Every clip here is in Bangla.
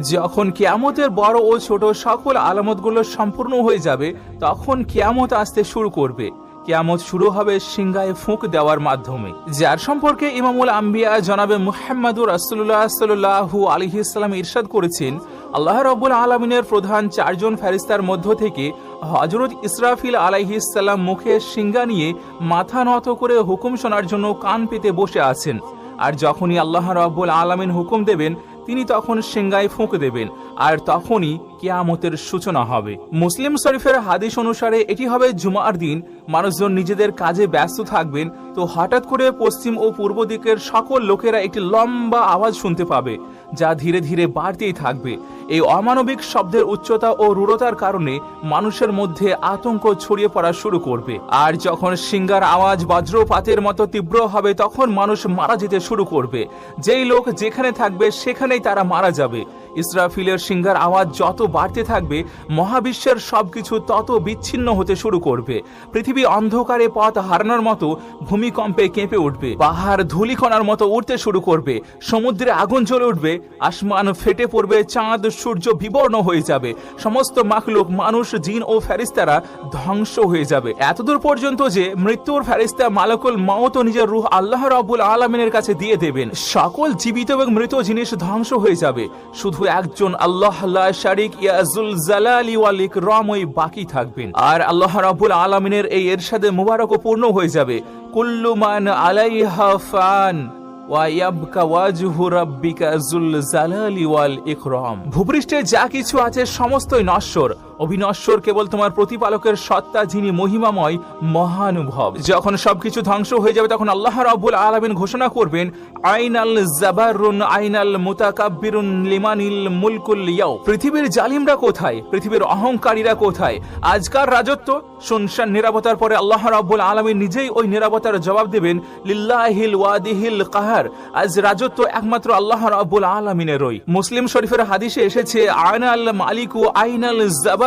যখন কিয়ামতের বড় ও ছোট সকল আলামতগুলো সম্পূর্ণ হয়ে যাবে, তখন কিয়ামত আসতে শুরু করবে। কিয়ামত শুরু হবে সিংগায় ফুঁক দেওয়ার মাধ্যমে। যার সম্পর্কে ইমামুল আম্বিয়া জনাবে মুহাম্মাদুর রাসুল্লাহ সাল্লাহু আলহি ইসলাম ইরশাদ করেছেন, আল্লাহ রব্বুল আলমিনের প্রধান চারজন ফেরিস্তার মধ্য থেকে হজরত ইসরাফিল আলাইহিসাল্লাম মুখে সিঙ্গা নিয়ে মাথা নত করে হুকুম শোনার জন্য কান পেতে বসে আছেন। আর যখনই আল্লাহ রব্বুল আলমিন হুকুম দেবেন তিনি তখন সেঙ্গায় ফুঁক দেবেন। আর তখনই কেয়ামতের সূচনা হবে। মুসলিম শরীফের হাদিস অনুসারে এটি হবে জুমার দিন। মানুষজন নিজেদের কাজে ব্যস্ত থাকবেন। তো হঠাৎ করে পশ্চিম ও পূর্ব দিকের সকল লোকেরা একটি লম্বা আওয়াজ শুনতে পাবে, যা ধীরে ধীরে বাড়তেই থাকবে। এই অমানবিক শব্দের উচ্চতা ও রূঢ়তার কারণে মানুষের মধ্যে আতঙ্ক ছড়িয়ে পড়া শুরু করবে। আর যখন সিঙ্গার আওয়াজ বজ্রপাতের মতো তীব্র হবে, তখন মানুষ মারা যেতে শুরু করবে। যেই লোক যেখানে থাকবে, সেখানেই তারা মারা যাবে। ইসরাফিলের সিঙ্গার আওয়াজ যত বাড়তে থাকবে, মহাবিশ্বের সবকিছু তত বিচ্ছিন্ন হতে শুরু করবে। পৃথিবী অন্ধকারে পথ হারানোর মতো ভূমিকম্পে কেঁপে উঠবে। পাহাড় ধূলিকণার মতো উঠতে শুরু করবে। সমুদ্রে আগুন জ্বলে উঠবে। আসমান ফেটে পড়বে। চাঁদ, সূর্য বিবর্ণ হয়ে যাবে। সমস্ত মাখলুক মানুষ, জিন ও ফেরিস্তারা ধ্বংস হয়ে যাবে। এতদূর পর্যন্ত যে মৃত্যুর ফেরিস্তা মালাকুল মাওত নিজের রুহ আল্লাহ রাবুল আলমিনের কাছে দিয়ে দেবেন। সকল জীবিত এবং মৃত জিনিস ধ্বংস হয়ে যাবে। শুধু একজন আল্লাহ শারিক ইয়াজুল জালালি ওয়াল ইকরামই বাকি থাকবেন। আর আল্লাহ রাবুল আলামিনের এই এরশাদে মুবারক পূর্ণ হয়ে যাবে। কুল্লু মান আলাইহা ফান ভূপৃষ্ঠে যা কিছু আছে সমস্তই নশ্বর। অবিনশ্বর কেবল তোমার প্রতিপালকের সত্তা, যিনি মহিমাময়, মহানুভব। যখন সবকিছু ধ্বংস হয়ে যাবে, তখন আল্লাহ রাব্বুল আলামিন ঘোষণা করবেন, আইনাল জাবারুন আইনাল মুতাকাব্বিরুন লিমানিল মুলকুল ইয়াও পৃথিবীর জালিমরা কোথায়? পৃথিবীর অহংকারীরা কোথায়? আজকার রাজত্ব? শুনশান নিরাপত্তার পরে আল্লাহ রাব্বুল আলামিন নিজেই ওই নিরাপত্তার জবাব দেবেন, লিল্লাহিল ওয়াদিহিল কাহার। আজ রাজত্ব একমাত্র আল্লাহ রাব্বুল আলামিনেরই। মুসলিম শরীফের হাদিসে এসেছে আয়নাল মালিকু আইনাল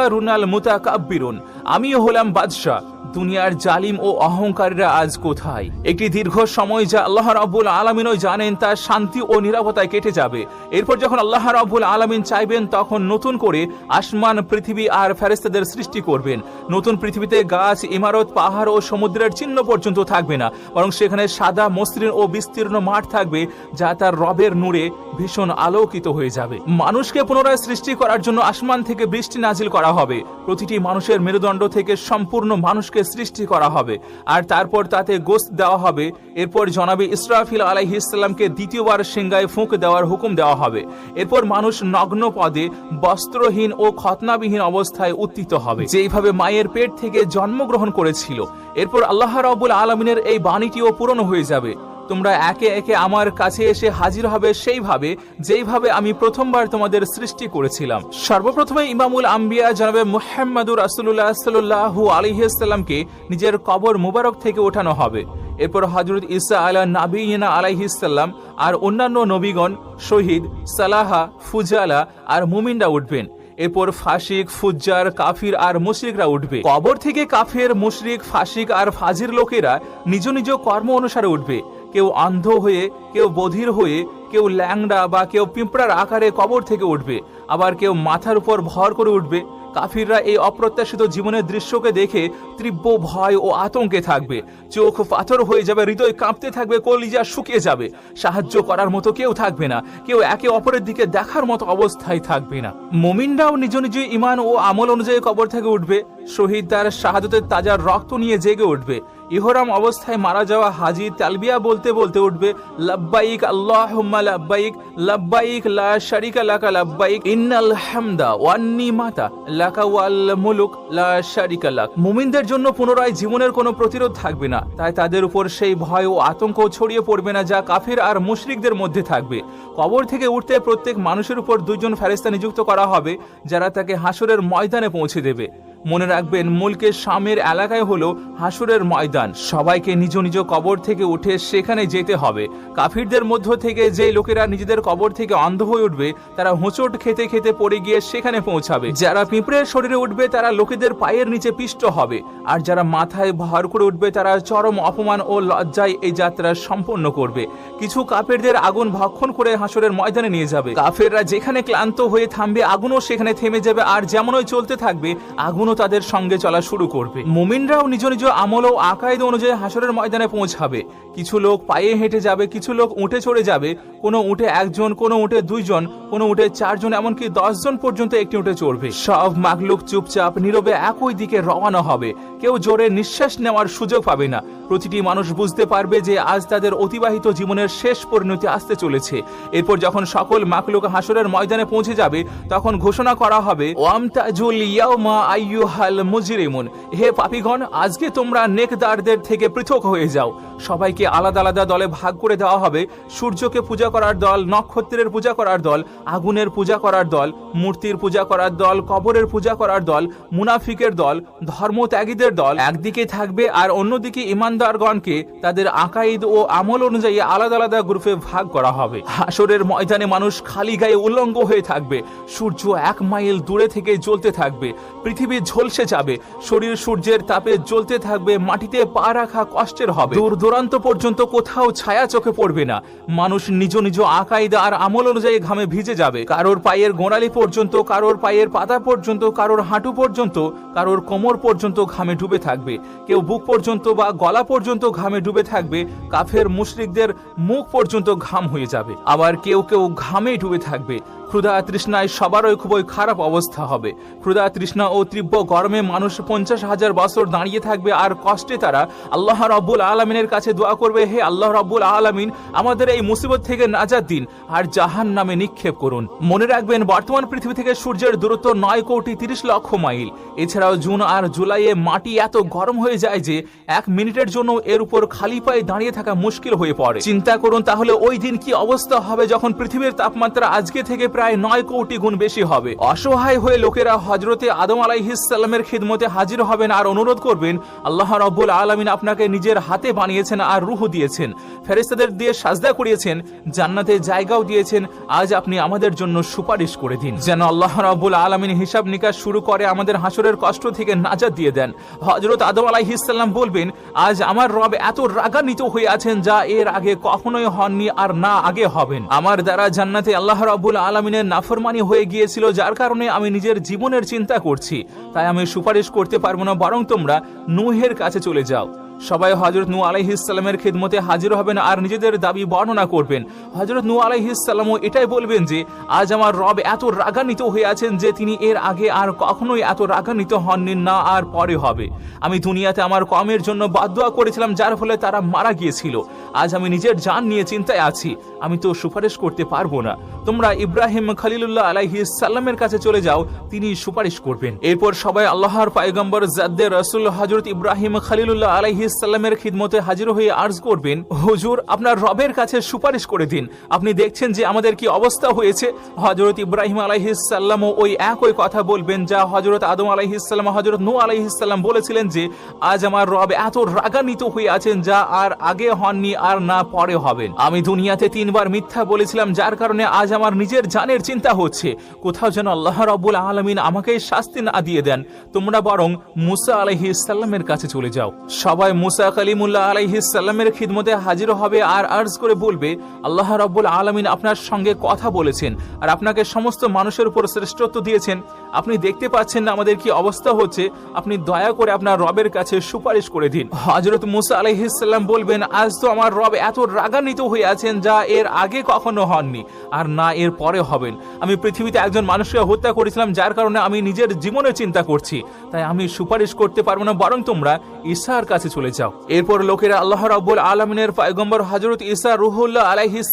জাবারুনাল মুতাকাব্বিরুন। আমিও হলাম বাদশাহ। দুনিয়ার জালিম ও অহংকারীরা আজ কোথায়? একটি দীর্ঘ সময় যা আল্লাহ রাব্বুল আলমিনও জানেন তার শান্তি ও নিরাপত্তায় কেটে যাবে। এরপর যখন আল্লাহ রাব্বুল আলমিন চাইবেন, তখন নতুন করে আসমান, পৃথিবী আর ফেরেস্তাদের সৃষ্টি করবেন। নতুন পৃথিবীতে গাছ, ইমারত, পাহাড় ও সমুদ্রের চিহ্ন পর্যন্ত থাকবে না। বরং সেখানে সাদা, মসৃণ ও বিস্তীর্ণ মাঠ থাকবে, যা তার রবের নূরে ভীষণ আলোকিত হয়ে যাবে। মানুষকে পুনরায় সৃষ্টি করার জন্য আসমান থেকে বৃষ্টি নাজিল করা হবে। প্রতিটি মানুষের মেরুদণ্ড থেকে সম্পূর্ণ মানুষকে সৃষ্টি করা হবে। আর তারপর তাতে গোস্ত দেওয়া হবে। এরপর জনাবি ইসরাফিল আলাইহি ইসলামকে দ্বিতীয়বার সিংগায় ফুঁক দেওয়ার হুকুম দেওয়া হবে। এরপর মানুষ নগ্ন পদে বস্ত্রহীন ও খতনাবিহীন অবস্থায় উত্থিত হবে। যেইভাবে মায়ের পেট থেকে জন্মগ্রহণ করেছিল। এরপর আল্লাহ রাবুল আলমিনের এই বাণীটিও পূরণ হয়ে যাবে। তোমরা একে একে আমার কাছে এসে হাজির হবে সেইভাবে যেইভাবে আমি প্রথমবার তোমাদের সৃষ্টি করেছিলাম। সর্বপ্রথমে ইমামুল আম্বিয়া জনাবে মুহাম্মাদুর রাসুল্লাহ সাল্লাহু আলিহাস্লামকে নিজের কবর মুবারক থেকে ওঠানো হবে। এরপর হজরত ইসা আলা নাবিনা আলাইহিসাল্লাম আর অন্যান্য নবীগণ, শহীদ, সালাহা, ফুজালা আর মুমিনরা উঠবেন। এরপর ফাসিক ফুজ্জার, কাফির আর মুশরিকরা উঠবে। কবর থেকে কাফের, মুশরিক ফাসিক আর ফাজির লোকেরা নিজ নিজ কর্ম অনুসারে উঠবে। কেউ অন্ধ হয়ে, কেউ বধির হয়ে, কেউ ল্যাংড়া বা কেউ পিঁপড়ার আকারে কবর থেকে উঠবে, আবার কেউ মাথার উপর ভর করে উঠবে। কাফিররা এই অপ্রত্যাশিত জীবনের দৃশ্যকে দেখে তীব্র ভয় ও আতঙ্কে থাকবে। চোখ পাথর হয়ে যাবে, হৃদয় কাঁপতে থাকবে, কলিজা শুকিয়ে যাবে। সাহায্য করার মতো কেউ থাকবে না। কেউ একে অপরের দিকে দেখার মতো অবস্থায় থাকবে না। মোমিনরাও নিজ নিজ ইমান ও আমল অনুযায়ী কবর থেকে উঠবে। শহীদ তার শাহাদতের তাজা রক্ত নিয়ে জেগে উঠবে। ইহরাম অবস্থায় মারা যাওয়া হাজি তালবিয়া বলতে বলতে উঠবে, লাব্বাইক, আল্লাহুম্মা লাব্বাইক লাব্বাইক, লা শারিকা লাকা লাব্বাইক, ইন্নাল হামদা ওয়ান নিমাতা লাকা ওয়াল মুলুক, লা শারিকা লাক। মুমিনদের জন্য পুনরায় জীবনের কোনো প্রতিরোধ থাকবে না, তাই তাদের উপর সেই ভয় ও আতঙ্ক ছড়িয়ে পড়বে না যা কাফির আর মুশরিকদের মধ্যে থাকবে। কবর থেকে উঠতে প্রত্যেক মানুষের উপর দুজন ফেরেস্তা নিযুক্ত করা হবে, যারা তাকে হাসরের ময়দানে পৌঁছে দেবে। মনে রাখবেন, মুলকের সামের এলাকায় হলো হাসুরের ময়দান। সবাইকে নিজ নিজ কবর থেকে উঠে সেখানে যেতে হবে। কাফিরদের মধ্য থেকে যে লোকেরা নিজেদের কবর থেকে অন্ধ হয়ে উঠবে, তারা হোঁচট খেতে খেতে পড়ে গিয়ে সেখানে পৌঁছাবে। যারা পিঁপড়ের শরীরে উঠবে, তারা লোকেদের পায়ের নিচে পিষ্ট হবে। আর যারা মাথায় ভর করে উঠবে, তারা চরম অপমান ও লজ্জায় এই যাত্রা সম্পন্ন করবে। কিছু কাফেরদের আগুন ভক্ষণ করে হাসরের ময়দানে নিয়ে যাবে। কাফেররা যেখানে ক্লান্ত হয়ে থামবে, আগুনও সেখানে থেমে যাবে। আর যেমনই চলতে থাকবে, আগুনও তাদের সঙ্গে চলা শুরু করবে। মোমিনরাও নিজ নিজ আমল ও আকায়দ অনুযায়ী হাসরের ময়দানে পৌঁছাবে। কিছু লোক পায়ে হেঁটে যাবে, কিছু লোক উঠে চড়ে যাবে। কোনো উঠে একজন, কোনো উঠে দুইজন, কোনো উঠে চারজন, এমনকি দশজন পর্যন্ত একটি উঠে চড়বে। সব মাগলুক চুপচাপ নীরবে একই দিকে রওনা হবে। কেউ জোরে নিঃশ্বাস নেওয়ার সুযোগ পাবে না। প্রতিটি মানুষ বুঝতে পারবে যে আজ তাদের অতিবাহিত জীবনের শেষ পরিণতি আসতে চলেছে। এরপর যখন সকল মাকলুক হাসরের ময়দানে পৌঁছে যাবে, তখন ঘোষণা করা হবে ওয়ামতাজুল ইয়াউমা আইয়ুহাল মুজরিমুন। হে পাপীগণ, আজকে তোমরা নেকদারদের থেকে পৃথক হয়ে যাও। সবাইকে আলাদা আলাদা দলে ভাগ করে দেওয়া হবে। সূর্যকে পূজা করার দল, নক্ষত্রের পূজা করার দল, আগুনের পূজা করার দল, মূর্তির পূজা করার দল, কবরের পূজা করার দল, মুনাফিকের দল, ধর্মত্যাগীদের দল। একদিকে থাকবে আর অন্যদিকে ইমানদারগণকে তাদের আকাইদ ও আমল অনুযায়ী আলাদা আলাদা গ্রুপে ভাগ করা হবে। হাসরের ময়দানে মানুষ খালি গায়ে উল্লঙ্গ হয়ে থাকবে। সূর্য এক মাইল দূরে থেকে জ্বলতে থাকবে। পৃথিবী ঝলসে যাবে। শরীর সূর্যের তাপে জ্বলতে থাকবে। মাটিতে পা রাখা কষ্টের হবে। দূর দূরান্ত পর্যন্ত কোথাও ছায়া চোখে পড়বে না। মানুষ নিজ নিজ আকাইদা আর আমল অনুযায়ী ঘামে ভিজে যাবে। কারোর পায়ের গোড়ালি পর্যন্ত, কারোর পায়ের পাতা পর্যন্ত, কারোর হাঁটু পর্যন্ত, কারোর কোমর পর্যন্ত ঘামে ডুবে থাকবে। কেউ বুক পর্যন্ত বা গলা পর্যন্ত ঘামে ডুবে থাকবে। কাফের মুশরিকদের মুখ পর্যন্ত ঘাম হয়ে যাবে। আবার কেউ কেউ ঘামে ডুবে থাকবে। ক্ষুধা তৃষ্ণায় সবারই খুবই খারাপ অবস্থা হবে। ক্ষুধা তৃষ্ণা ও তীব্র গরমে মানুষ পঞ্চাশ হাজার বছর দাঁড়িয়ে থাকবে আর কষ্টে তারা আল্লাহ রব্বুল আলমিনের কাছে দোয়া করবে, হে আল্লাহ রব্বুল আলমিন, আমাদের এই মুসিবত থেকে নাজাত দিন আর জাহান নামে নিক্ষেপ করুন। মনে রাখবেন, বর্তমান পৃথিবী থেকে সূর্যের দূরত্ব নয় কোটি তিরিশ লক্ষ মাইল। এছাড়াও জুন আর জুলাইয়ে মাটি এত গরম হয়ে যায় যে, এক মিনিটের জন্য এর উপর খালি পায়ে দাঁড়িয়ে থাকা মুশকিল হয়ে পড়ে। চিন্তা করুন, তাহলে ওই দিন কি অবস্থা হবে যখন পৃথিবীর তাপমাত্রা আজকে থেকে প্রায় নয় কোটি গুণ বেশি হবে? অসহায় হয়ে লোকেরা হজরতে আদম আলাইহিসাল্লামের খিদমতে হাজির হবেন আর অনুরোধ করবেন, আল্লাহ রব্বুল আলমিন আপনাকে নিজের হাতে বানিয়েছেন আর রুহ দিয়েছেন। ফেরিস্তাদের দিয়ে সাজদা করিয়েছেন জান্নাতে জায়গাও দিয়েছেন, আজ আপনি আমাদের জন্য সুপারিশ করে দিন। যেন আল্লাহ রব্বুল আলমিন হিসাব নিকাশ শুরু করে আমাদের হাসরের কষ্ট থেকে নাজাত দিয়ে দেন। হজরত আদম আলাইহিসাল্লাম বলবেন, আজ আমার রব এত রাগান্বিত হয়ে আছেন যা এর আগে কখনোই হননি আর না আগে হবেন। আমার দ্বারা জান্নাতে আল্লাহ রব্বুল আলমিনের নাফরমানি হয়ে গিয়েছিল, যার কারণে আমি নিজের জীবনের চিন্তা করছি। তাই আমি সুপারিশ করতে পারব না, বরং তোমরা নুহের কাছে চলে যাও। সবাই হজরত নু আলাইহিসাল্লামের খেদমতে হাজির হবেন আর নিজেদের দাবি বর্ণনা করবেন। হজরত নু আলাইহিসাল্লামও এটাই বলবেন যে, আজ আমার রব এত রাগান্বিত হয়ে আছেন যে তিনি এর আগে আর কখনোই এত রাগান্বিত হননি না আর পরে হবে। আমি দুনিয়াতে আমার কমের জন্য বাদুয়া করেছিলাম, যার ফলে তারা মারা গিয়েছিল। আজ আমি নিজের জান নিয়ে চিন্তায় আছি। আমি তো সুপারিশ করতে পারব না। তোমরা ইব্রাহিম খালিলুল্লাহ আলাইহি সাল্লামের কাছে চলে যাও, তিনি সুপারিশ করবেন। এরপর সবাই আল্লাহর পায়গম্বর জাদ্দে রসুল হজরত ইব্রাহিম খলিলুল্লাহ আলাইহি সাল্লামের খিদমতে হাজির হয়ে আর্জ করবেন, হুজুর, আপনার রবের কাছে সুপারিশ করে দিন। আপনি দেখছেন যে আমাদের কি অবস্থা হয়েছে? হজরত ইব্রাহিম আলাইহিসাল্লামও ওই একই কথা বলবেন, যা হজরত আদম আলাইহিসাল্লাম হজরত নু আলাইহিসাল্লাম বলেছিলেন যে, আজ আমার রব এত রাগান্বিত হয়ে আছেন যা আর আগে হননি, আর না পরে হবেন। আমি দুনিয়াতে তিনবার মিথ্যা বলেছিলাম, যার কারণে আজ আমার নিজের জানের চিন্তা হচ্ছে। কোথাও যেন আল্লাহ রব্বুল আলমিন আমাকে শাস্তি না দিয়ে দেন। তোমরা বরং মুসা আলহি ইসাল্লামের কাছে চলে যাও। সবাই মুসা কালিমুল্লাহ আলহি ইসাল্লামের খিদমতে হাজির হবে আর আর্জ করে বলবে, আল্লাহ রব্বুল আলমিন আপনার সঙ্গে কথা বলেছেন আর আপনাকে সমস্ত মানুষের উপর শ্রেষ্ঠত্ব দিয়েছেন। আপনি দেখতে পাচ্ছেন না আমাদের কি অবস্থা হচ্ছে। আপনি দয়া করে আপনার রবের কাছে সুপারিশ করে দিন। হজরত মুসা আলহিসাল্লাম বলবেন, আজ তো আমার রব এত রাগান্বিত হয়ে আছেন যা এর আগে কখনো হননি আর না এর পরে হবেন। আমি পৃথিবীতে একজন মানুষকে হত্যা করেছিলাম যার কারণে আমি নিজের জীবনে চিন্তা করছি। তাই আমি সুপারিশ করতে পারব না, বরং তোমরা ঈশার কাছে চলে যাও। এরপর লোকেরা আল্লাহ রাব্বুল আলমিনের পায়গম্বর হজরত ইসা রুহুল্লাহ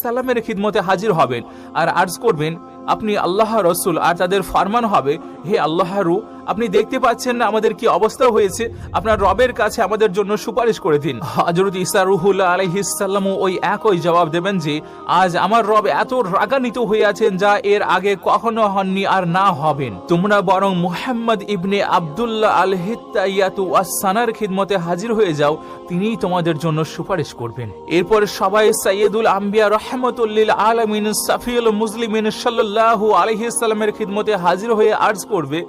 সালামের খিদমতে হাজির হবেন আর আর্জ করবেন আপনি আল্লাহ রসুল আর তাদের ফরমান হবে, হে আল্লাহরু আপনি দেখতে পাচ্ছেন না আমাদের কি অবস্থা হয়েছে, আপনার রবের কাছে আমাদের জন্য সুপারিশ করে দিন। হজরত ইসা রুহুল্লাহ আলহিসাল্লামও ওই একই জবাব দেবেন যে, আজ আমার রব এত রাগান্বিত হয়ে আছেন যা এর আগে কখনো হননি আর না হবেন। তোমরা বরং মুহাম্মদ ইবনে আবদুল্লাহ আল হিত্তাইয়াতু ওয়াসানার খিদমতে হাজির হয়ে যাও, তিনিই তোমাদের জন্য সুপারিশ করবেন। এরপর সবাই সাইয়েদুল আম্বিয়া রহমতুল্লিল আলমিন সাফিউল মুসলিমিন সাল্লাল্লাহু আলহিসাল্লামের খিদমতে হাজির হয়ে আর্জ করবে।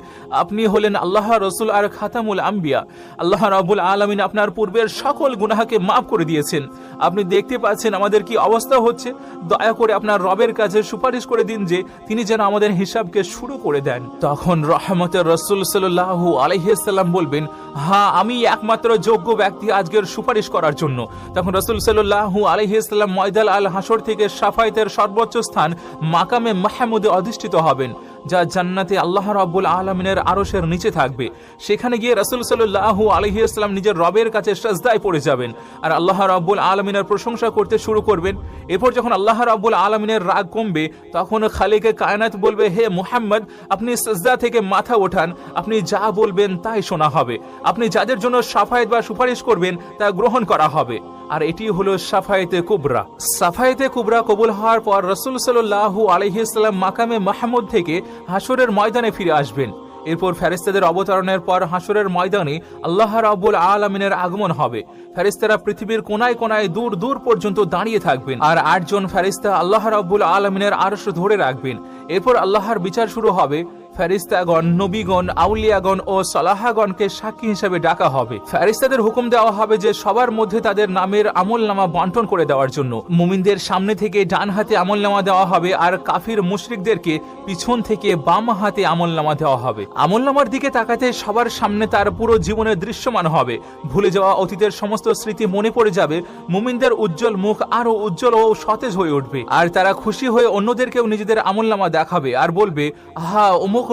আপনি হলেন আল্লাহ রসুল আর খাতামুল আম্বিয়া। আল্লাহ রাবুল আলমিন আপনার পূর্বের সকল গুনাহাকে মাফ করে দিয়েছেন। আপনি দেখতে পাচ্ছেন আমাদের কি অবস্থা হচ্ছে। দয়া করে আপনার রবের কাছে সুপারিশ করে দিন যে তিনি যেন আমাদের হিসাবকে শুরু করে দেন। তখন রহমতের রসুল সাল্লাহু আলহিসাল্লাম বলবেন হ্যাঁ আমি একমাত্র যোগ্য ব্যক্তি আজকের সুপারিশ করার জন্য। তখন রসুল সাল্লাহু আলহিসাল্লাম ময়দাল আল হাসর থেকে সাফাইতের সর্বোচ্চ স্থান মাকামে মাহমুদে অধিষ্ঠিত হবেন, যা জান্নাতে আল্লাহ রাব্বুল আলমিনের আরশের নিচে থাকবে। সেখানে গিয়ে রাসুল সাল্লাহ আলহিউসলাম নিজের রবের কাছে সাজদায় পড়ে যাবেন। আর আল্লাহ রাব্বুল আলমিনের প্রশংসা করতে শুরু করবেন। এরপর যখন আল্লাহ রাব্বুল আলমিনের রাগ কমবে, তখন খালিকে কায়নাত বলবে, হে মুহাম্মদ, আপনি সাজদা থেকে মাথা ওঠান। আপনি যা বলবেন তাই শোনা হবে। আপনি যাদের জন্য সাফায়েত বা সুপারিশ করবেন, তা গ্রহণ করা হবে। আর এটি হলো সাফায়েতে কুবরা। সাফায়েতে কুবরা কবুল হওয়ার পর রসুল সাল্লাহ আলহিসাল্লাম মাকামে মাহমুদ থেকে হাসরের ময়দানে ফিরে আসবেন। এরপর ফেরেস্তাদের অবতরণের পর হাসরের ময়দানে আল্লাহ রাব্বুল আলমিনের আগমন হবে। ফেরেস্তারা পৃথিবীর কোনায় কোনায় দূর দূর পর্যন্ত দাঁড়িয়ে থাকবেন আর আটজন ফেরিস্তা আল্লাহ রাব্বুল আলমিনের আরশ ধরে রাখবেন। এরপর আল্লাহর বিচার শুরু হবে। ফেরিস্তাগণ, নবীগণ, আউলিয়াগণ ও সলাহাগণকে সাক্ষী হিসেবে ডাকা হবে। ফেরিস্তাদের হুকুম দেওয়া হবে যে সবার মধ্যে তাদের নামের আমল নামা বন্টন করে দেওয়ার জন্য। মুমিনদের সামনে থেকে ডান হাতে আমল নামা দেওয়া হবে আর কাফির মুশরিকদেরকে পিছন থেকে বাম হাতে আমল নামা দেওয়া হবে। আমল নামার দিকে তাকাতে সবার সামনে তার পুরো জীবনের দৃশ্যমান হবে। ভুলে যাওয়া অতীতের সমস্ত স্মৃতি মনে পড়ে যাবে। মুমিনদের উজ্জ্বল মুখ আরও উজ্জ্বল ও সতেজ হয়ে উঠবে। আর তারা খুশি হয়ে অন্যদেরকেও নিজেদের আমল নামা দেখাবে আর বলবে, আহা, অমুক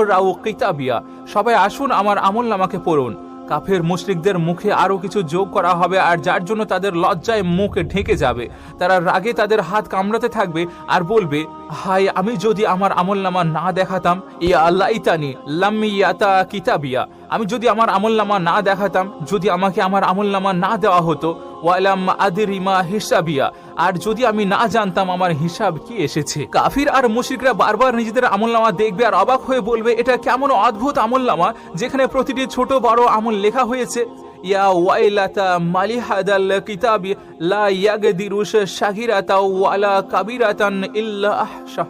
সবাই আসুন, আমার আমল নামাকে পড়ুন। কাফের মুশরিকদের মুখে আরও কিছু যোগ করা হবে, আর যার জন্য তাদের লজ্জায় মুখ ঢেকে যাবে। তারা রাগে তাদের হাত কামড়াতে থাকবে আর বলবে হাই আমি যদি আমার আমল নামা না দেখাতাম, ইয়া আল্লাহ, ইতানি লাম্মি ইয়াতা কিতাবিয়া। আমি যদি আমার আমল নামা না দেখাতাম, যদি আমাকে আমার আমল নামা না দেওয়া হতো, ওয়ালাম আদিরিমা হিসাবিয়া। আর যদি আমি না জানতাম আমার হিসাব কি এসেছে। কাফির আর মুশিকরা বারবার নিজেদের আমলনামা দেখবে আর অবাক হয়ে বলবে, এটা কেমন অদ্ভুত আমলনামা, যেখানে প্রতিটি ছোট বড় আমল লেখা হয়েছে। ইয়া ওয়াইলাতা মালিহাদাল কিতাবি লা ইয়াগদিরুশ শাগিরাতা ওয়ালা কাবিরাতান ইল্লা আহশা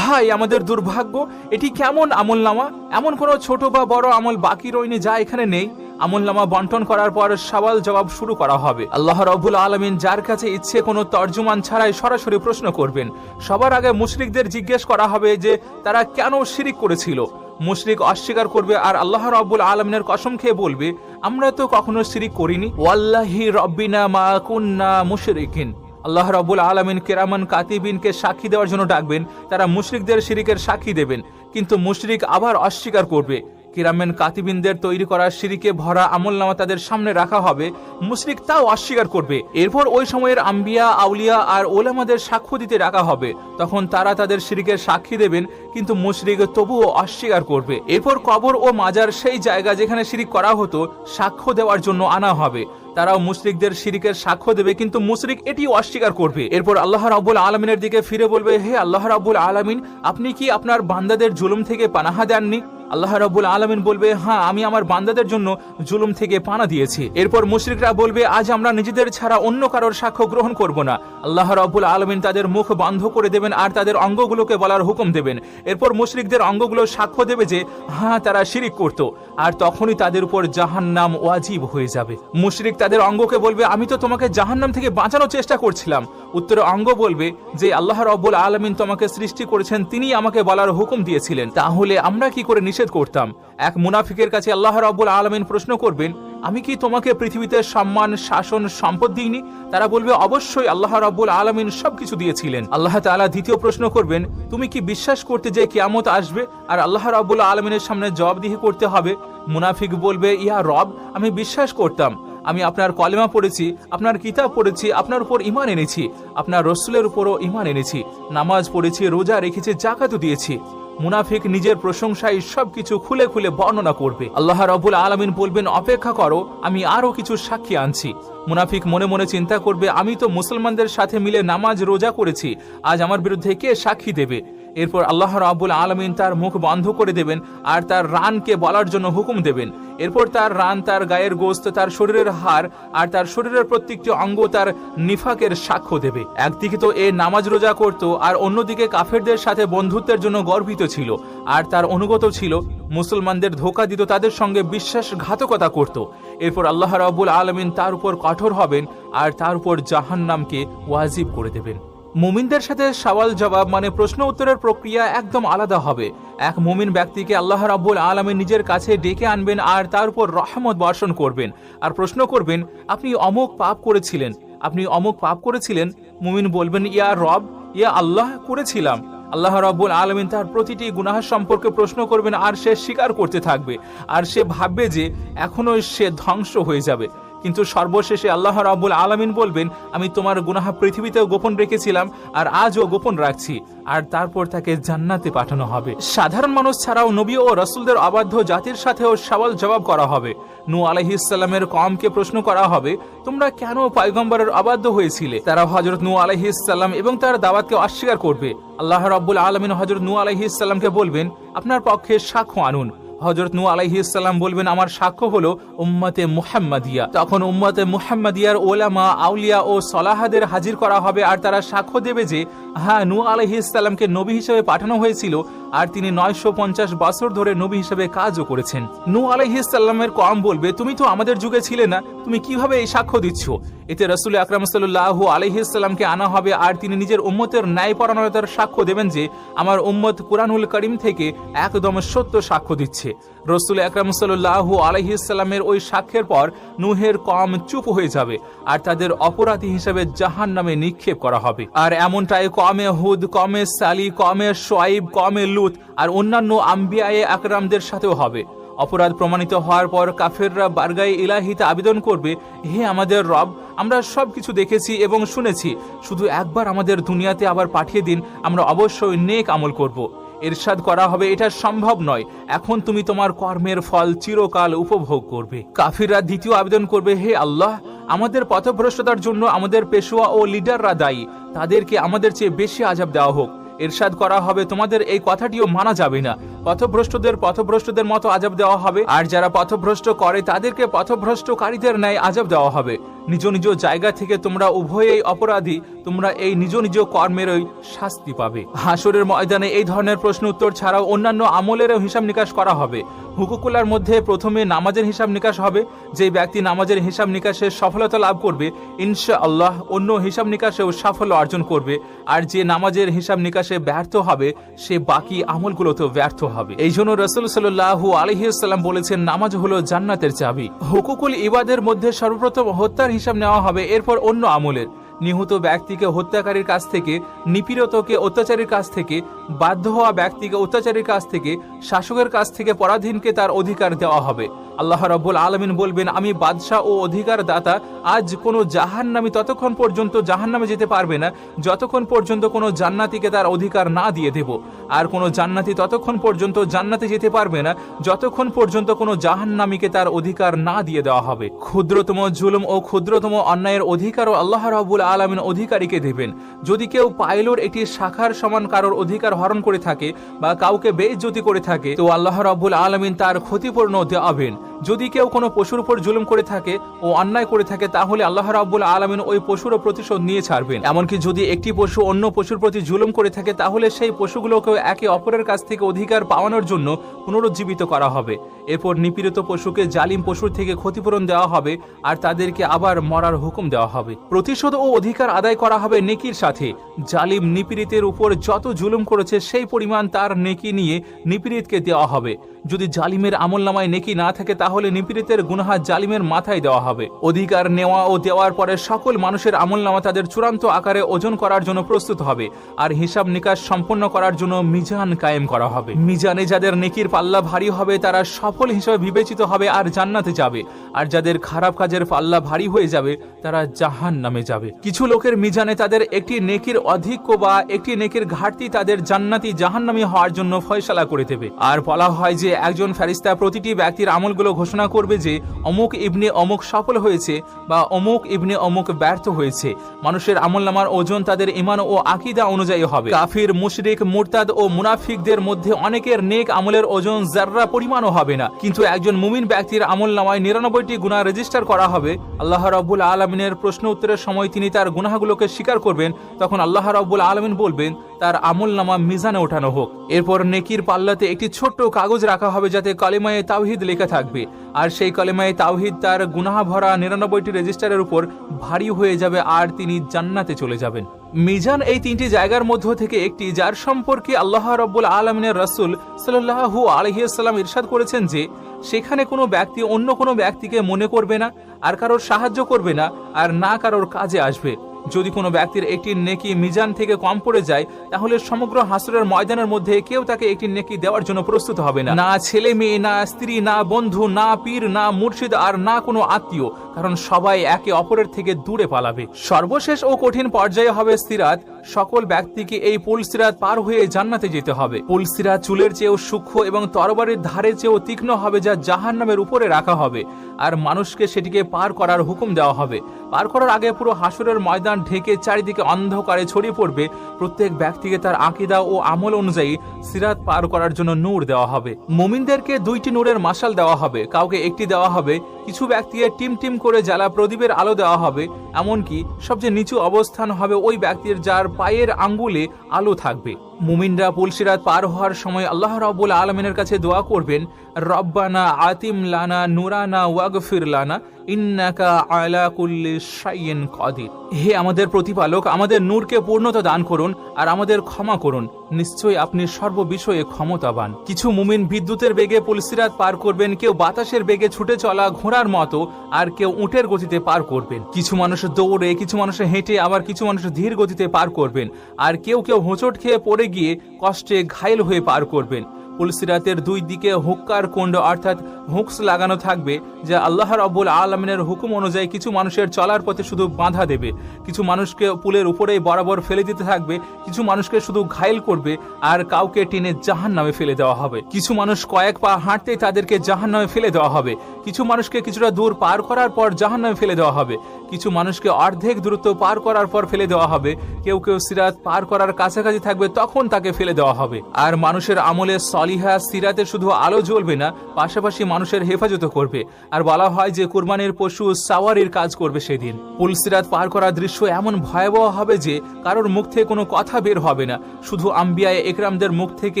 হাই আমাদের দুর্ভাগ্য, এটি কেমন আমল নামা এমন কোনো ছোট বা বড় আমল বাকি রইনি যা এখানে নেই। আমলনামা বন্টন করার পর সওয়াল জবাব শুরু করা হবে। আল্লাহ রবুল আলমিন যার কাছে ইচ্ছে কোনো তর্জমান ছাড়াই সরাসরি প্রশ্ন করবেন। সবার আগে মুশরিকদের জিজ্ঞেস করা হবে যে তারা কেন শিরিক করেছিল। মুশরিক অস্বীকার করবে আর আল্লাহ রব্বুল আলমিনের কসম খেয়ে বলবে, আমরা তো কখনো শিরিক করিনি। ওয়াল্লাহি রব্বিনা মা কুন্না মুশরিকিন। আল্লাহ রবুল আলমিন কেরামান কাতিবিনকে সাক্ষী দেওয়ার জন্য ডাকবেন, তারা মুশরিকদের শিরিকের সাক্ষী দেবেন। কিন্তু মুশরিক আবার অস্বীকার করবে কিরামেন কাতিবিনদের তৈরি করা সিঁড়িকে ভরা আমল নামা তাদের সামনে রাখা হবে। মুশরিক তাও অস্বীকার করবে। এরপর ওই সময়ের আম্বিয়া, আউলিয়া আর ওলামাদের সাক্ষ্য দিতে রাখা হবে। তখন তারা তাদের সিঁড়িকের সাক্ষী দেবেন, কিন্তু মুশরিক তবুও অস্বীকার করবে। এরপর কবর ও মাজার সেই জায়গা যেখানে শিরিক করা হতো, সাক্ষ্য দেওয়ার জন্য আনা হবে। তারাও মুশরিকদের শিরিকের সাক্ষ্য দেবে, কিন্তু মুশরিক এটি অস্বীকার করবে। এরপর আল্লাহ রাব্বুল আলমিনের দিকে ফিরে বলবে, হে আল্লাহ রাব্বুল আলমিন, আপনি কি আপনার বান্দাদের জুলুম থেকে পানাহা দেননি? আল্লাহ রাবুল আলমিন বলবে হ্যাঁ আমি আমার বান্দাদের জন্য জুলুম থেকে পানা দিয়েছি। এরপর মুশরিকরা বলবে, আজ আমরা নিজেদের ছাড়া অন্য কারোর সাক্ষ্য গ্রহণ করব না। আল্লাহ রাবুল আলমিন তাদের মুখ বন্ধ করে দেবেন আর তাদের অঙ্গগুলোকে বলার হুকুম দেবেন। এরপর মুশরিকদের অঙ্গগুলো সাক্ষ্য দেবে যে হ্যাঁ তারা শিরিক করত। আর তখনই তাদের উপর জাহান নাম ওয়াজিব হয়ে যাবে। মুশরিক তাদের অঙ্গকে বলবে, আমি তো তোমাকে জাহান নাম থেকে বাঁচানোর চেষ্টা করছিলাম। উত্তরে অঙ্গ বলবে যে, আল্লাহ রব্বুল আলমিন তোমাকে সৃষ্টি করেছেন তিনি আমাকে বলার হুকুম দিয়েছিলেন। তাহলে আমরা কি করে নিষেধ করতাম? এক মুনাফিকের কাছে আল্লাহ রব্বুল আলমিন প্রশ্ন করবেন আমি কি তোমাকে পৃথিবীতে সম্মান, শাসন, সম্পদ দিইনি? তারা বলবে, অবশ্যই আল্লাহ রাব্বুল আলমিন সবকিছু দিয়েছিলেন। আল্লাহ তাআলা দ্বিতীয় প্রশ্ন করবেন, তুমি কি বিশ্বাস করতে যে কিয়ামত আসবে? আর আল্লাহ রাব্বুল আলমিনের সামনে জবাবদিহি করতে হবে। মুনাফিক বলবে, ইয়া রব, আমি বিশ্বাস করতাম। আমি আপনার কলেমা পড়েছি, আপনার কিতাব পড়েছি, আপনার উপর ইমান এনেছি, আপনার রসুলের উপরও ইমান এনেছি। নামাজ পড়েছি, রোজা রেখেছি জাকাতও দিয়েছি। মুনাফিক নিজের প্রশংসায় সবকিছু খুলে খুলে বর্ণনা করবে। আল্লাহ রবুল আলমিন বলবেন, অপেক্ষা করো, আমি আরও কিছু সাক্ষী আনছি। মুনাফিক মনে মনে চিন্তা করবে, আমি তো মুসলমানদের সাথে মিলে নামাজ রোজা করেছি, আজ আমার বিরুদ্ধে কে সাক্ষী দেবে? এরপর আল্লাহ রাবুল আলমিন তার মুখ বন্ধ করে দেবেন আর তার রানকে বলার জন্য হুকুম দেবেন। এরপর তার রান তার গায়ের গোস্ত তার শরীরের হার আর তার শরীরের প্রত্যেকটি অঙ্গ তার নিফাকের সাক্ষ্য দেবে। একদিকে তো এ নামাজ রোজা করত আর অন্যদিকে কাফেরদের সাথে বন্ধুত্বের জন্য গর্বিত ছিল। আর তার অনুগত ছিল, মুসলমানদের ধোকা দিত, তাদের সঙ্গে বিশ্বাসঘাতকতা করত। এরপর আল্লাহ রাবুল আলমিন তার উপর কঠোর হবেন আর তার উপর জাহান্নামকে ওয়াজিব করে দেবেন। মুমিনদের সাথে সওয়াল জবাব মানে প্রশ্ন উত্তরের প্রক্রিয়া একদম আলাদা হবে। এক মুমিন ব্যক্তিকে আল্লাহ রাব্বুল আলমী নিজের কাছে ডেকে আনবেন আর তার উপর রহমত বর্ষণ করবেন। আর প্রশ্ন করবেন, আপনি অমুক পাপ করেছিলেন, আপনি অমুক পাপ করেছিলেন? মুমিন বলবেন, ইয়া রব, ইয়া আল্লাহ, করেছিলাম। আল্লাহ রাব্বুল আলমিন তার প্রতিটি গুনাহ সম্পর্কে প্রশ্ন করবেন আর সে স্বীকার করতে থাকবে। আর সে ভাববে যে এখনও সে ধ্বংস হয়ে যাবে। কিন্তু সর্বশেষে আল্লাহ রাব্বুল আলামিন বলবেন, আমি তোমার গুনাহা পৃথিবীতেও গোপন রেখেছিলাম আর আজও গোপন রাখছি। আর তারপর তাকে জান্নাতে পাঠানো হবে। সাধারণ মানুষ ছাড়াও নবী ও রসুলদের অবাধ্য জাতির সাথেও সওয়াল জবাব করা হবে। নু আলহিসাল্লামের কমকে প্রশ্ন করা হবে, তোমরা কেন পয়গম্বরের অবাধ্য হয়েছিলে? তারা হজরত নু আলহিসাল্লাম এবং তার দাওয়াতকে অস্বীকার করবে। আল্লাহ রাব্বুল আলমিন হজরত নু আলহিসাল্লামকে বলবেন, আপনার পক্ষে সাক্ষ্য আনুন। হজরত নু আলাইহি আলাইহিসাল্লাম বলবেন, আমার সাক্ষ্য হলো উম্মতে মুহাম্মাদিয়া। তখন উম্মতে মুহাম্মাদিয়ার ওলামা, আউলিয়া ও সলাহাদের হাজির করা হবে, আর তারা সাক্ষ্য দেবে যে হ্যাঁ নু আলাইহিসাল্লামকে নবী হিসেবে পাঠানো হয়েছিল। আর তিনি নয়শো পঞ্চাশ বছর ধরে নবী হিসেবে কাজও করেছেন। নু আলাইহিসাল্লামের কম বলবে, তুমি তো আমাদের যুগে ছিলে না, তুমি কীভাবে এই সাক্ষ্য দিচ্ছ? এতে রসুল আকরাম সাল্লাহ আলহিসাল্লামকে আনা হবে আর তিনি নিজের উম্মতের ন্যায়পরায়ণতার সাক্ষ্য দেবেন যে, আমার উম্মত কুরআনুল করিম থেকে একদম সত্য সাক্ষ্য দিচ্ছে। রসুল আকরাম সাল্লাহ আলহিসাল্লামের ওই সাক্ষ্যের পর নুহের কম চুপ হয়ে যাবে আর তাদের অপরাধী হিসেবে জাহান নামে নিক্ষেপ করা হবে। আর এমনটাই কমে হুদ, কমে সালি, কমে সোয়াইব, কমে লুত আর অন্যান্য আম্বিয়ায়ে আকরামদের সাথেও হবে। অপরাধ প্রমাণিত হওয়ার পর কাফেররা বারগাই ইলাহিতে আবেদন করবে, হে আমাদের রব, আমরা সব কিছু দেখেছি এবং শুনেছি। শুধু একবার আমাদের দুনিয়াতে আবার পাঠিয়ে দিন, আমরা অবশ্যই নেক আমল করব। এরশাদ করা হবে, এটা সম্ভব নয়। এখন তুমি তোমার কর্মের ফল চিরকাল উপভোগ করবে। কাফিররা দ্বিতীয় আবেদন করবে, হে আল্লাহ, আমাদের পথভ্রষ্টতার জন্য আমাদের পেশোয়া ও লিডাররা দায়ী। তাদেরকে আমাদের চেয়ে বেশি আজাব দেওয়া হোক। এরশাদ করা হবে, তোমাদের এই কথাটিও মানা যাবে না। পথভ্রষ্টদের পথভ্রষ্টদের মতো আজাব দেওয়া হবে। আর যারা পথভ্রষ্ট করে, তাদেরকে পথভ্রষ্টকারীদের ন্যায় আজাব দেওয়া হবে। নিজ নিজ জায়গা থেকে তোমরা উভয়েই অপরাধী, তোমরা এই নিজ নিজ কর্মেরই শাস্তি পাবে। হাসরের ময়দানে এই ধরনের প্রশ্ন উত্তর ছাড়াও অন্যান্য আমলেরও হিসাব নিকাশ করা হবে। হুকুকুলার মধ্যে প্রথমে নামাজের হিসাব নিকাশ হবে। যে ব্যক্তি নামাজের হিসাব নিকাশে সফলতা লাভ করবে ইনশা আল্লাহ অন্য হিসাব নিকাশেও সাফল্য অর্জন করবে। আর যে নামাজের হিসাব নিকাশে ব্যর্থ হবে, সে বাকি আমলগুলোতেও ব্যর্থ হবে। এই জন্য রসুল সাল্লাহ আলহিসাল্লাম বলেছেন, নামাজ হলো জান্নাতের চাবি। হুকুকুল ইবাদের মধ্যে সর্বপ্রথম হত্যার হিসাব নেওয়া হবে, এরপর অন্য আমলের। নিহত ব্যক্তিকে হত্যাকারীর কাছ থেকে, নিপীড়তকে অত্যাচারীর কাছ থেকে বাধ্য হওয়া ব্যক্তিকে অত্যাচারীর কাছ থেকে, শাসকের কাছ থেকে পরাধীনকে তার অধিকার দেওয়া হবে। আল্লাহ রব্বুল আলমিন বলবেন, আমি বাদশাহ ও অধিকার দাতা আজ কোনো জাহান্নামি ততক্ষণ পর্যন্ত জাহান্নামে যেতে পারবে না, যতক্ষণ পর্যন্ত কোনো জান্নাতিকে তার অধিকার না দিয়ে দেব। আর কোনো জান্নাতি ততক্ষণ পর্যন্ত জান্নাতে যেতে পারবে না, যতক্ষণ পর্যন্ত কোনো জাহান্নামীকে তার অধিকার না দিয়ে দেওয়া হবে। ক্ষুদ্রতম জুলুম ও ক্ষুদ্রতম অন্যায়ের অধিকারও আল্লাহ রাবুল আলমিন অধিকারীকে দেবেন। যদি কেউ পাইলোর একটি শাখার সমান কারোর অধিকার হরণ করে থাকে বা কাউকে বেইজ্জতি করে থাকে, তো আল্লাহ রাবুল আলমিন তার ক্ষতিপূর্ণ দেওয়াবেন। যদি কেউ কোনো পশুর উপর জুলুম করে থাকে ও অন্যায় করে থাকে, তাহলে আল্লাহ রাব্বুল আলমিন ওই পশুরও প্রতিশোধ নিয়ে ছাড়বেন। এমনকি যদি একটি পশু অন্য পশুর প্রতি জুলুম করে থাকে, তাহলে সেই পশুগুলোকেও একে অপরের কাছ থেকে অধিকার পাওয়ানোর জন্য পুনরুজ্জীবিত করা হবে। এরপর নিপীড়িত পশুকে জালিম পশুর থেকে ক্ষতিপূরণ দেওয়া হবে, আর তাদেরকে আবার মরার হুকুম দেওয়া হবে। প্রতিশোধ ও অধিকার আদায় করা হবে নেকির সাথে। জালিম নিপীড়িতের উপর যত জুলুম করেছে, সেই পরিমাণ তার নেকি নিয়ে নিপীড়িতকে দেওয়া হবে। যদি জালিমের আমল নামায় নেকি না থাকে তাহলে নিপীড়িতের গুনাহা জালিমের মাথায় দেওয়া হবে। অধিকার নেওয়া ও দেওয়ার পরে সকল মানুষের আমল আমলনামা তাদের চূড়ান্ত আকারে ওজন করার জন্য প্রস্তুত হবে, আর হিসাব নিকাশ সম্পন্ন করার জন্য মিজান কায়েম করা হবে। মিজানে যাদের নেকির পাল্লা ভারী হবে, তারা সফল হিসেবে বিবেচিত হবে আর জান্নাতে যাবে। আর যাদের খারাপ কাজের পাল্লা ভারী হয়ে যাবে, তারা জাহান নামে যাবে। কিছু লোকের মিজানে তাদের একটি নেকির অধিক্য বা একটি নেকির ঘাটতি তাদের জান্নাতি জাহান্নামী হওয়ার জন্য ফয়সালা করে দেবে। আর বলা হয় যে, একজন ফেরিস্তা প্রতিটি ব্যক্তির আমলগুলো ঘোষণা করবে যে অমুক ইবনে অমুক সফল হয়েছে বা অমুক ইবনে অমুক ব্যর্থ হয়েছে। মানুষের আমল নামার ওজন তাদের ইমান ও আকিদা অনুযায়ী হবে। কাফির, মুশরিক, মুরতাদ ও মুনাফিকদের মধ্যে অনেকের নেক আমলের ওজন জাররা পরিমাণও হবে না। কিন্তু একজন মুমিন ব্যক্তির আমল নামায় নিরানব্বইটি গুণা রেজিস্টার করা হবে। আল্লাহ রব্বুল আলমিনের প্রশ্ন উত্তরের সময় তিনি তার গুনাহগুলোকে স্বীকার করবেন। তখন আল্লাহ রব্বুল আলমিন বলবেন তার আমল নামা মিজানে ওঠানো হোক। এরপর নেকির পাল্লাতে একটি ছোট্ট কাগজ রাখা হবে যাতে কলেমায়ে তাওহিদ লেখা থাকবে। আর সেই কলেমায়ে তাওহিদ তার গুনাহ ভরা নিরানব্বইটি রেজিস্টারের উপর ভারী হয়ে যাবে আর তিনি জান্নাতে চলে যাবেন। মিজান এই তিনটি জায়গার মধ্য থেকে একটি যার সম্পর্কে আল্লাহ রব্বুল আলমিনের রসুল সাল্লাহু আলহিয়াল্লাম ইরশাদ করেছেন যে, সেখানে কোনো ব্যক্তি অন্য কোনো ব্যক্তিকে মনে করবে না, আর কারোর সাহায্য করবে না, আর না কারোর কাজে আসবে। যদি কোনো ব্যক্তির একটি নেকি মিজান থেকে কম পড়ে যায়, তাহলে সমগ্র হাসরের ময়দানের মধ্যে কেউ তাকে একটি নেকি দেওয়ার জন্য প্রস্তুত হবে না। না ছেলে মেয়ে, না স্ত্রী, না বন্ধু, না পীর, না মুর্শিদ, আর না কোনো আত্মীয়, কারণ সবাই একে অপরের থেকে দূরে পালাবে। সর্বশেষ ও কঠিন পর্যায়ে হবে সিরাত। সকল ব্যক্তিকে এই পুল সিরাত পার হয়ে জান্নাতে যেতে হবে। পুল সিরাত চুলের চেয়েও সূক্ষ্ম এবং তরবারির ধারে চেয়েও তীক্ষ্ণ হবে যা জাহান নামের উপরে রাখা হবে। আর মানুষকে সেটিকে পার করার হুকুম দেওয়া হবে। পার করার আগে পুরো হাসুরের ময়দান ঢেকে চারিদিকে অন্ধকারে ছড়িয়ে পড়বে। প্রত্যেক ব্যক্তিকে তার আকিদা ও আমল অনুযায়ী সিরাত পার করার জন্য নূর দেওয়া হবে। মুমিনদেরকে দুইটি নূরের মাসাল দেওয়া হবে। কাউকে একটি দেওয়া হবে। কিছু ব্যক্তিকে টিম টিম করে জ্বালা প্রদীপের আলো দেওয়া হবে। এমনকি সবচেয়ে নিচু অবস্থান হবে ওই ব্যক্তির যার পায়ের আঙ্গুলে আলো থাকবে। মুমিনরা পুলসিরাত পার হওয়ার সময় আল্লাহ রাবুল আলমিনের কাছে দোয়া করবেন, রব্বানা আতিম লানা, নুরানা ওয়াগফির লানা। ইন্নাকা আলা কুল্লি শাইইন কদির। হে আমাদের প্রতিপালক, আমাদের নূরকে পূর্ণতা দান করুন আর আমাদের ক্ষমা করুন। নিশ্চয়ই আপনি সর্ববিষয়ে ক্ষমতাবান। কিছু মুমিন বিদ্যুতের বেগে পুলসিরাত পার করবেন, কেউ বাতাসের বেগে ছুটে চলা ঘোড়ার মতো, আর কেউ উটের গতিতে পার করবেন। কিছু মানুষ দৌড়ে, কিছু মানুষ হেঁটে, আবার কিছু মানুষ ধীর গতিতে পার করবেন। আর কেউ কেউ হোঁচট খেয়ে পড়ে গিয়ে কষ্টে ঘায়েল হয়ে পার করবেন। পুলসিরাতের দুই দিকে হুক্কার কুণ্ড অর্থাৎ হুকস লাগানো থাকবে, যা আল্লাহ রব্বুল আলমিনের হুকুম অনুযায়ী কিছু মানুষের চলার পথে শুধু বাধা দেবে। কিছু মানুষকে পুলের উপরেই বরাবর ফেলে দিতে থাকবে, কিছু মানুষকে শুধু ঘায়েল করবে আর কাউকে টেনে জাহান নামে ফেলে দেওয়া হবে। কিছু মানুষ কয়েক পা হাঁটতেই তাদেরকে জাহান নামে ফেলে দেওয়া হবে। কিছু মানুষকে কিছুটা দূর পার করার পর জাহান নামে ফেলে দেওয়া হবে। কিছু মানুষকে অর্ধেক দূরত্ব পার করার পর ফেলে দেওয়া হবে। কেউ কেউ সিরাত পার করার কাছাকাছি থাকবে, তখন তাকে ফেলে দেওয়া হবে। আর মানুষের আমলে সলিহা সিরাতে শুধু আলো জ্বলবে না, পাশাপাশি মানুষের হেফাজত করবে। আর বলা হয় যে, কোরবানির পশু সাওয়ারির কাজ করবে সেদিন। পুল সিরাত পার করার দৃশ্য এমন ভয়াবহ হবে যে, কারোর মুখ থেকে কোনো কথা বের হবে না। শুধু আম্বিয়ায় একরামদের মুখ থেকে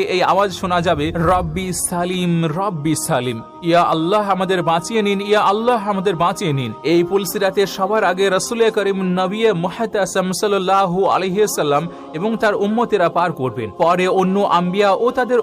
এই আওয়াজ শোনা যাবে, রব্বি সালিম রব্বি সালিম। ইয়া আল্লাহ আমাদের বাঁচিয়ে নিন, ইয়া আল্লাহ আমাদের বাঁচিয়ে নিন। এই পুলসিরাতে সবার আগে রসুল করিম নবিয়ে মোহাতাসম সাল্লাহ আলহিসাল্লাম এবং তার উম্মতেরা পার করবেন। পরে অন্য আম্বিয়া ও তাদের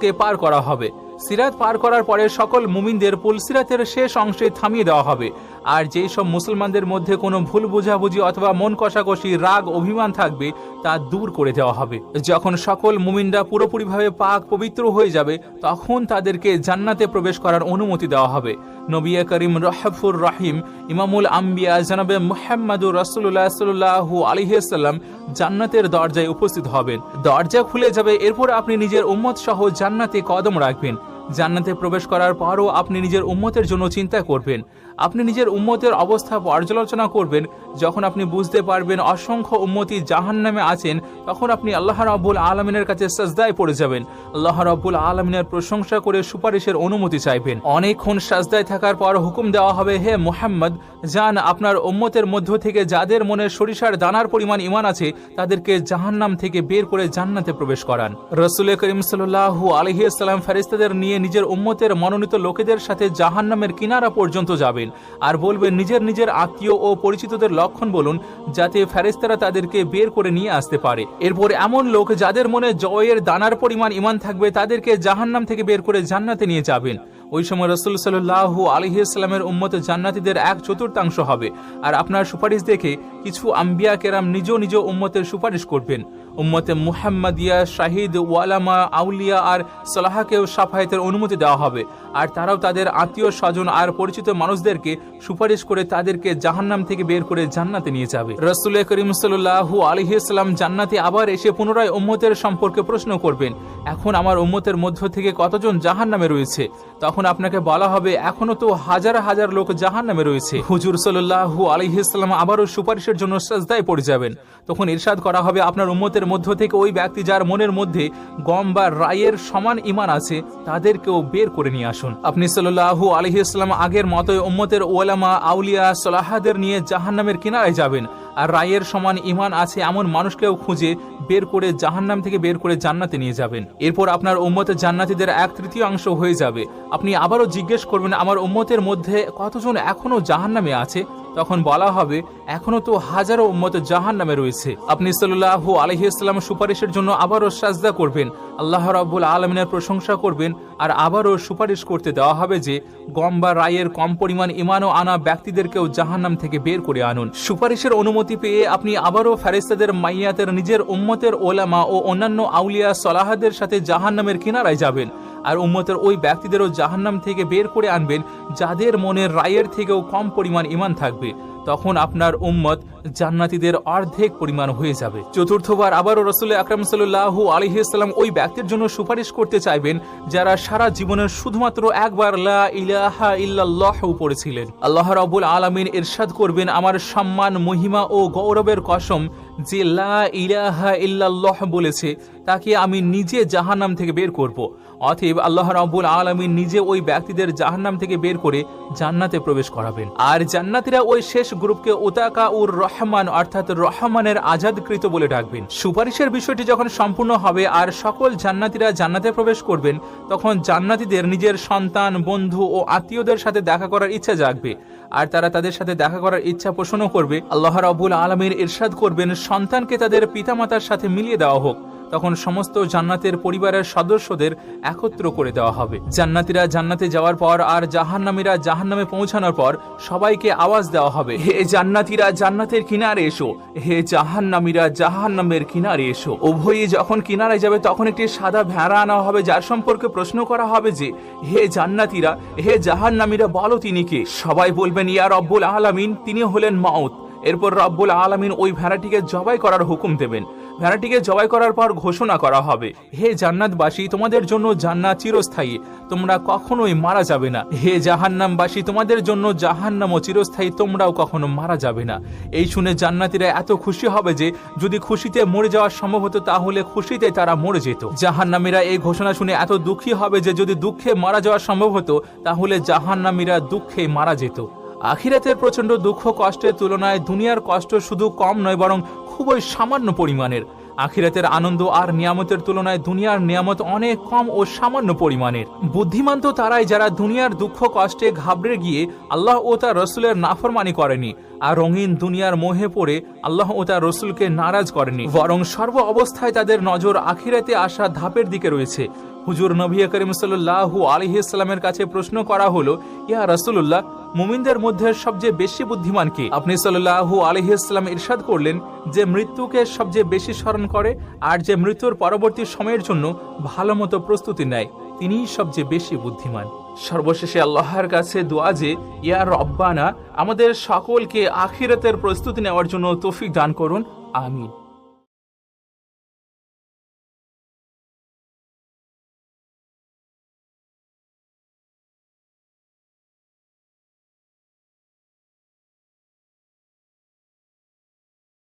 উম্মতদেরকে পার করা হবে। সিরাত পার করার পরে সকল মুমিনদের পুল সিরাতের শেষ অংশে থামিয়ে দেওয়া হবে। আর যেই সব মুসলমানদের মধ্যে কোনো ভুল বোঝাবুঝি অথবা মন কষাকষি, রাগ, অভিমান থাকবে, তা দূর করে দেওয়া হবে। যখন সকল মুমিনরা পুরোপুরিভাবে পাক পবিত্র হয়ে যাবে, তখন তাদেরকে জান্নাতে প্রবেশ করার অনুমতি দেওয়া হবে। নবিয়া করিম রহফুর রাহিম, ইমামুল আম্বিয়া, জানাবে মোহাম্মদুর রসুল্লাহ সাল্লাহু আলিহাল্লাম জান্নাতের দরজায় উপস্থিত হবেন। দরজা খুলে যাবে, এরপর আপনি নিজের উম্মত সহ জান্নাতে কদম রাখবেন। জান্নাতে প্রবেশ করার পরও আপনি নিজের উম্মতের জন্য চিন্তা করবেন। আপনি নিজের উম্মতের অবস্থা পর্যালোচনা করবেন। যখন আপনি বুঝতে পারবেন অসংখ্য উম্মতি জাহান নামে আছেন, তখন আপনি আল্লাহ রব্বুল আলমিনের কাছে সাজদায় পড়ে যাবেন। আল্লাহ রব্বুল আলমিনের প্রশংসা করে সুপারিশের অনুমতি চাইবেন। অনেকক্ষণ সাজদায় থাকার পর হুকুম দেওয়া হবে, হে মোহাম্মদ যান আপনার উম্মতের মধ্য থেকে যাদের মনে সরিষার দানার পরিমাণ ইমান আছে, তাদেরকে জাহান্নাম থেকে বের করে জান্নাতে প্রবেশ করান। রসুল করিম সাল্লাহু আলহিসাল্লাম ফেরিস্তাদের নিয়ে নিজের উম্মতের মনোনীত লোকেদের সাথে জাহান্নামের কিনারা পর্যন্ত যাবেন। আর বলবেন, নিজের নিজের আত্মীয় ও পরিচিতদের লক্ষণ বলুন, যাতে ফেরেস্তারা তাদেরকে বের করে নিয়ে আসতে পারে। এরপর এমন লোক যাদের মনে জয়ের দানার পরিমাণ ইমান থাকবে, তাদেরকে জাহান্নাম থেকে বের করে জান্নাতে নিয়ে যাবেন। ওই সময় রসুল সাল্লাহ আলহিসাল্লামের উম্মত জান্নাতীদের এক চতুর্থাংশ হবে। আর আপনার সুপারিশ দেখে কিছু আম্বিয়া কেরাম নিজ নিজ উম্মতের সুপারিশ করবেন। উম্মতে মুহাম্মাদিয়া, শাহিদ, ওয়ালামা, আউলিয়া আর সালাহাকেও সাফায়েতের অনুমতি দেওয়া হবে। আর তারাও তাদের আত্মীয় স্বজন আর পরিচিত মানুষদেরকে সুপারিশ করে তাদেরকে জাহান্নাম থেকে বের করে জান্নাতে নিয়ে যাবে। রসুল করিম সাল্লাহু আলহিসাল্লাম জান্নাতে আবার এসে পুনরায় উম্মতের সম্পর্কে প্রশ্ন করবেন, এখন আমার উম্মতের মধ্য থেকে কতজন জাহান্নামে রয়েছে? তখন আপনাকে বলা হবে, এখনও তো হাজার হাজার লোক জাহান্নামে রয়েছে। হুজুর সাল্লাহু আলহিসাল্লাম আবারও সুপারিশের জন্য সাজদায় পড়ে যাবেন। তখন ইরশাদ করা হবে, আপনার উম্মতের মধ্য থেকে ওই ব্যক্তি যার মনের মধ্যে গম বা রায়ের সমান ইমান আছে, তাদেরকেও বের করে নিয়ে আসুন। আপনি সাল্লাহু আলহিসাল্লাম আগের মতোই উম্মতের ওলামা আউলিয়া, সালাহাদের নিয়ে জাহান্নামের কিনারায় যাবেন। আর রায়ের সমান ইমান আছে এমন মানুষকেও খুঁজে বের করে জাহান্নাম থেকে বের করে জান্নাতে নিয়ে যাবেন। এরপর আপনার উম্মতের জান্নাতিদের এক তৃতীয়াংশ হয়ে যাবে। আপনি আবারও জিজ্ঞেস করবেন, আমার উম্মতের মধ্যে কতজন এখনও জাহান্নামে আছে? তখন বলা হবে, এখনও তো হাজারো উম্মত জাহান নামে রয়েছে। আপনি সাল্লাহ আলহিসাল্লাম সুপারিশের জন্য আবারও সাজদা করবেন। আল্লাহ রাব্বুল আলমিনের প্রশংসা করবেন আর আবারও সুপারিশ করতে দেওয়া হবে যে, গম বা রায়ের কম পরিমাণ ইমানও আনা ব্যক্তিদেরকেও জাহান্নাম থেকে বের করে আনুন। সুপারিশের অনুমতি পেয়ে আপনি আবারও ফেরেস্তাদের মাইয়াতের নিজের উম্মতের ওলামা ও অন্যান্য আউলিয়া সলাহাদের সাথে জাহান্নামের কিনারায় যাবেন। আর উম্মতের ওই ব্যক্তিদেরও জাহান্নাম থেকে বের করে আনবেন, যাদের মনের রায়ের থেকেও কম পরিমাণ ইমান থাকবে। তখন আপনার উম্মত জান্নাতীদের অর্ধেক পরিমাণ হয়ে যাবে। চতুর্থবার আবারও রসুল আকরাম সাল্লাহু আলহিসাল্লাম ওই ব্যক্তির জন্য সুপারিশ করতে চাইবেন, যারা সারা জীবনের শুধুমাত্র একবার লা ইলাহা ইল্লাল্লাহ পড়েছিলেন। আল্লাহ রাবুল আলমিন ইরশাদ করবেন, আমার সম্মান, মহিমা ও গৌরবের কসম যে লা ইলাহা ইল্লাল্লাহ বলেছে, তাকে আমি নিজে জাহান্নাম থেকে বের করব। অতএব আল্লাহ রাব্বুল আলামিন নিজে ওই ব্যক্তিদের জাহান্নাম থেকে বের করে জান্নাতে প্রবেশ করাবেন। আর জান্নাতীরা ওই শেষ গ্রুপকে ওতাকা উর রহমান অর্থাৎ রহমানের আজাদকৃত বলে ডাকবেন। সুপারিশের বিষয়টি যখন সম্পূর্ণ হবে আর সকল জান্নাতীরা জান্নাতে প্রবেশ করবেন, তখন জান্নাতীদের নিজের সন্তান, বন্ধু ও আত্মীয়দের সাথে দেখা করার ইচ্ছা জাগবে। আর তারা তাদের সাথে দেখা করার ইচ্ছা পোষণও করবে। আল্লাহ রাবুল আলমীর ইরশাদ করবেন, সন্তানকে তাদের পিতামাতার সাথে মিলিয়ে দেওয়া হোক। তখন সমস্ত জান্নাতের পরিবারের সদস্যদের একত্র করে দেওয়া হবে। জান্নাতিরা জান্নাতে যাওয়ার পর আর জাহান্নামীরা জাহান্নামে পৌঁছানোর পর সবাইকে আওয়াজ দেওয়া হবে, হে জান্নাতিরা জান্নাতের কিনারে এসো, হে জাহান্নামীরা জাহান্নামের কিনারে এসো। উভয়ই যখন কিনারে যাবে, তখন একটি সাদা ভেড়া আনা হবে, যার সম্পর্কে প্রশ্ন করা হবে যে, হে জান্নাতিরা, হে জাহান্নামীরা, বলো তিনি কে? সবাই বলবেন, ইয়া রব্বুল আলামিন। তিনি হলেন মাউত। এরপর রব্বুল আলামিন ওই ভেড়াটিকে জবাই করার হুকুম দেবেন। ভেড়াটিকে জবাই করার পর ঘোষণা করা হবে। হে জান্নাতবাসী, তোমাদের জন্য জান্নাত চিরস্থায়ী। তোমরা কখনোই মারা যাবে না। হে জাহান্নামবাসী, তোমাদের জন্য জাহান্নাম ও চিরস্থায়ী। তোমরাও কখনো মারা যাবে না। এই শুনে জান্নাতীরা এত খুশি হবে যে, যদি খুশিতে মরে যাওয়া সম্ভব হতো, তাহলে খুশিতে তারা মরে যেত। জাহান্নামীরা এই ঘোষণা শুনে এত দুঃখী হবে যে, যদি দুঃখে মারা যাওয়া সম্ভব হতো, তাহলে জাহান্নামীরা দুঃখে মারা যেত। আখিরাতের প্রচণ্ড দুঃখ কষ্টের তুলনায় দুনিয়ার কষ্ট শুধু কম নয়, বরং খুবই সামান্য পরিমাণের। আখিরাতের আনন্দ আর নিয়ামতের তুলনায় দুনিয়ার নিয়ামত অনেক কম ও সামান্য পরিমাণের। বুদ্ধিমান তো তারাই যারা দুনিয়ার দুঃখ কষ্টে ঘাবড়ে গিয়ে আল্লাহ ও তার রসুলের নাফরমানি করেনি, আর রঙিন দুনিয়ার মোহে পড়ে আল্লাহ ও তার রসুলকে নারাজ করেনি। বরং সর্ব অবস্থায় তাদের নজর আখিরাতে আসা ধাপের দিকে রয়েছে। হুজুর নবী করিম সাল্লাহু আলহিসাল্লামের কাছে প্রশ্ন করা হলো, ইয়া রসুল্লাহ মুমিনদের মধ্যে সবচেয়ে বেশি বুদ্ধিমান কি? আপনি সাল্লাহু আলহিসাল্লাম ইরশাদ করলেন যে মৃত্যুকে সবচেয়ে বেশি স্মরণ করে আর যে মৃত্যুর পরবর্তী সময়ের জন্য ভালো মতো প্রস্তুতি নেয়, তিনিই সবচেয়ে বেশি বুদ্ধিমান। সর্বশেষে আল্লাহর কাছে দোয়া যে, ইয়া রব্বানা, আমাদের সকলকে আখিরাতের প্রস্তুতি নেওয়ার জন্য তৌফিক দান করুন, আমিন।